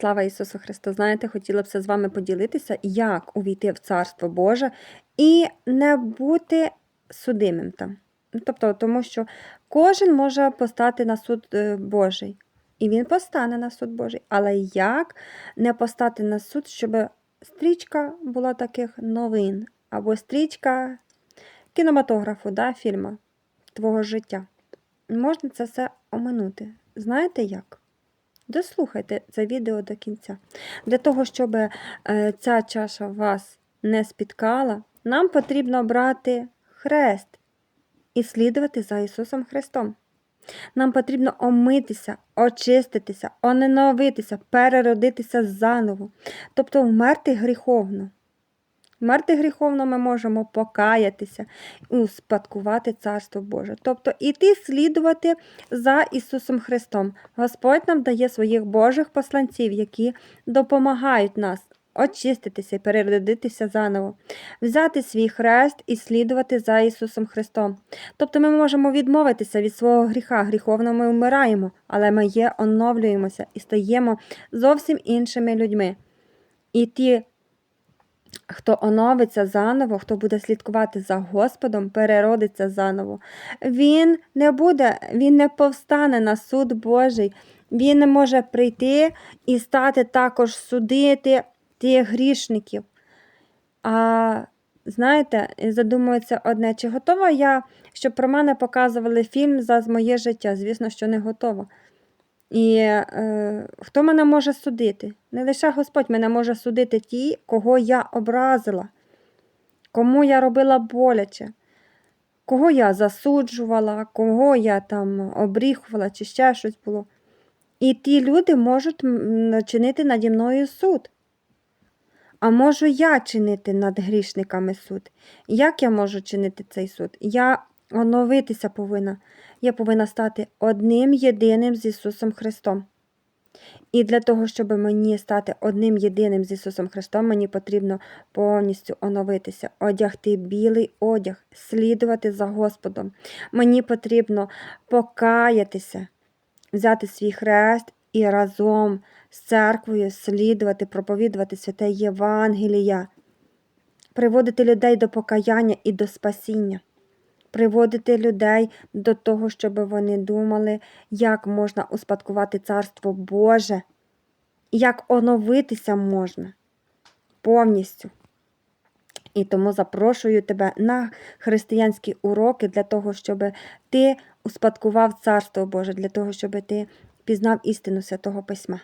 Слава Ісусу Христу! Знаєте, хотіла б з вами поділитися, як увійти в Царство Боже і не бути судимим там. Тобто, тому що кожен може постати на суд е, Божий, і він постане на суд Божий. Але як не постати на суд, щоб стрічка була таких новин, або стрічка кінематографу, да, фільму твого життя? Можна це все оминути. Знаєте як? Дослухайте це відео до кінця. Для того, щоб е, ця чаша вас не спіткала, нам потрібно брати хрест і слідувати за Ісусом Христом. Нам потрібно омитися, очиститися, оненовитися, переродитися заново, тобто вмерти гріховно. Вмерти гріховно ми можемо покаятися успадкувати Царство Боже. Тобто іти слідувати за Ісусом Христом. Господь нам дає своїх Божих посланців, які допомагають нас очиститися і переродитися заново, взяти свій хрест і слідувати за Ісусом Христом. Тобто ми можемо відмовитися від свого гріха, гріховно ми вмираємо, але ми є, оновлюємося і стаємо зовсім іншими людьми. І ті Хто оновиться заново, хто буде слідкувати за Господом, переродиться заново. Він не буде, він не повстане на суд Божий. Він може прийти і стати також судити тих грішників. А знаєте, задумується одне, чи готова я, щоб про мене показували фільм за моє життя? Звісно, що не готова. І е, хто мене може судити? Не лише Господь мене може судити ті, кого я образила, кому я робила боляче, кого я засуджувала, кого я там обріхувала, чи ще щось було. І ті люди можуть чинити наді мною суд. А можу я чинити над грішниками суд? Як я можу чинити цей суд? Я оновитися повинна. Я повинна стати одним єдиним з Ісусом Христом. І для того, щоб мені стати одним єдиним з Ісусом Христом, мені потрібно повністю оновитися, одягти білий одяг, слідувати за Господом. Мені потрібно покаятися, взяти свій хрест і разом з церквою слідувати, проповідувати святе Євангелія, приводити людей до покаяння і до спасіння приводити людей до того, щоб вони думали, як можна успадкувати Царство Боже, як оновитися можна повністю. І тому запрошую тебе на християнські уроки для того, щоб ти успадкував Царство Боже, для того, щоб ти пізнав істину Святого Письма.